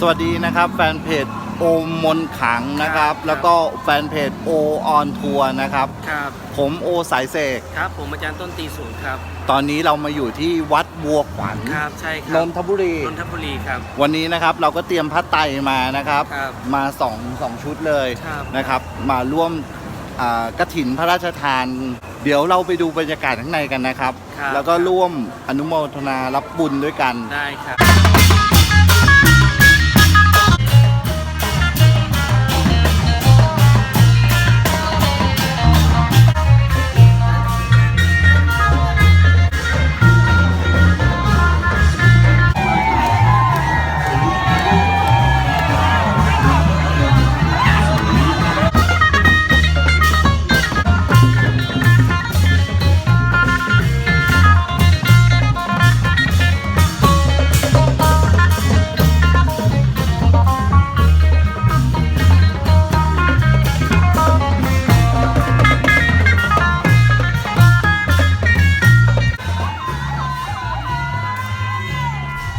สวัสดีนะครับแฟนเพจโอมมนขังนะครับครับ แล้วก็แฟนเพจโอออนทัวร์นะครับ ครับ ผมโอสายเสกครับผมอาจารย์ต้นตีศูนย์ครับ ตอนนี้เรามาอยู่ที่วัดบัวขวัญครับใช่คนรับนทบุรีนนทบุรีครับ วันนี้นะครับเราก็เตรียมพัดไตรมานะครับ ครับมาสองสองชุดเลยครับ นะครับ มาร่วมอ่ากระถินพระราชทาน เดี๋ยวเราไปดูบรรยากาศข้างในกันนะครับ ครับ แล้วก็ร่วมอนุโมทนารับบุญด้วยกัน ได้ครับ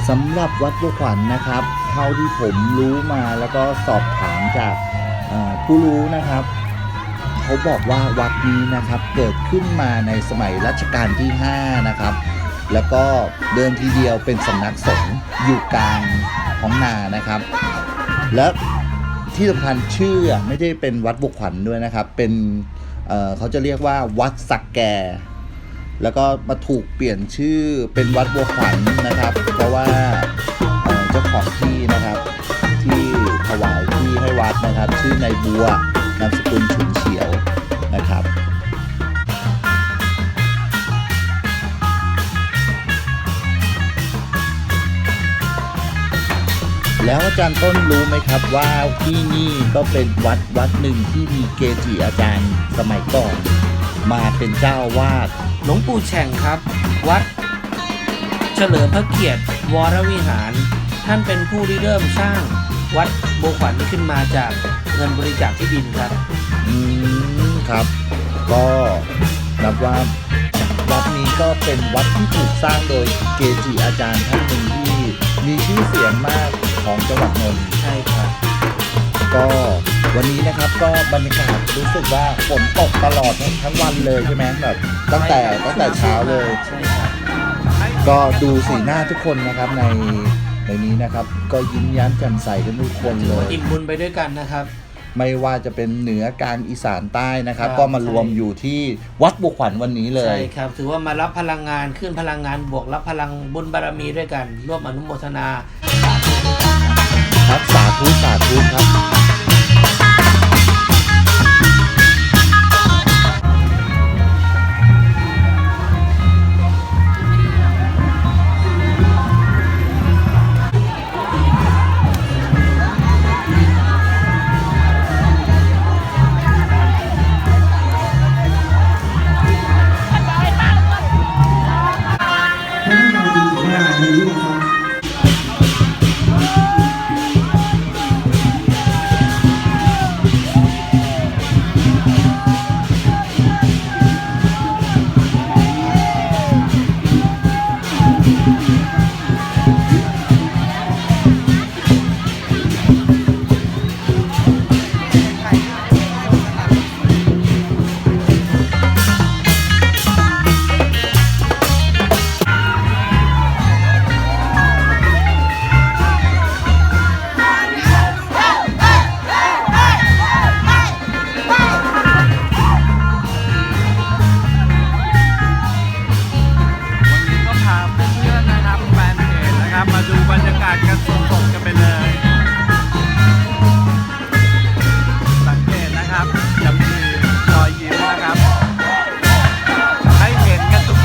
สำหรับวัดบัวขวัญนะครับ เท่าที่ผมรู้มาแล้วก็สอบถามจากผู้รู้นะครับ เขาบอกว่าวัดนี้นะครับเกิดขึ้นมาในสมัยรัชกาลที่ 5 นะครับ แล้วก็เดิมทีเดียวเป็นสำนักสงฆ์อยู่กลางท้องนานะครับ และที่สำคัญชื่อไม่ได้เป็นวัดบัวขวัญด้วยนะครับ เป็นเเขาจะเรียกว่าวัดสักแก แล้วก็มาถูกเปลี่ยนชื่อเป็นวัดบัวขวัญนะครับ เพราะว่าเอ่อเจ้าของที่นะครับที่ถวายที่ให้วัดนะครับ ชื่อนายบัวนามสกุลฉุนเฉียวนะครับแล้วอาจารย์ต้นรู้ไหมครับว่าที่นี่ก็เป็นวัดวัดหนึ่งที่มีเกจิอาจารย์สมัยก่อน มาเป็นเจ้าวาด หลวงปู่แฉ่งครับ วัด เฉลิมพระเกียรติวรวิหาร ท่านเป็นผู้ริเริ่มสร้างวัดโบวขวัญขึ้นมาจากเงินบริจาคที่ดินครับอืมครับ ก็นับว่าวัดนี้ก็เป็นวัดที่ถูกสร้างโดยเกจิอาจารย์ท่านหนึ่งที่มีชื่อเสียงมากของจังหวัดนนท์ใช่ครับ ก็ วันนี้นะครับก็บรรยากาศรู้สึกว่าฝนตกตลอดทั้งทั้งวันเลยใช่ไหมแบบตั้งแต่ตั้งแต่เช้าเลยก็ดูสีหน้าทุกคนนะครับในในนี้นะครับ ก็ยิ้มย้มแจ่มใสกันทุกคนเลย อิ่มบุญไปด้วยกันนะครับ ไม่ว่าจะเป็นเหนือกลางอีสานใต้นะครับก็มารวมอยู่ที่วัดบุขวัญวันนี้เลยใช่ครับ ถือว่ามารับพลังงานขึ้นพลังงานบวกรับพลังบุญบารมีด้วยกัน ร่วมอนุโมทนา ครับสาธุสาธุครับ Thank you.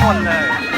one there.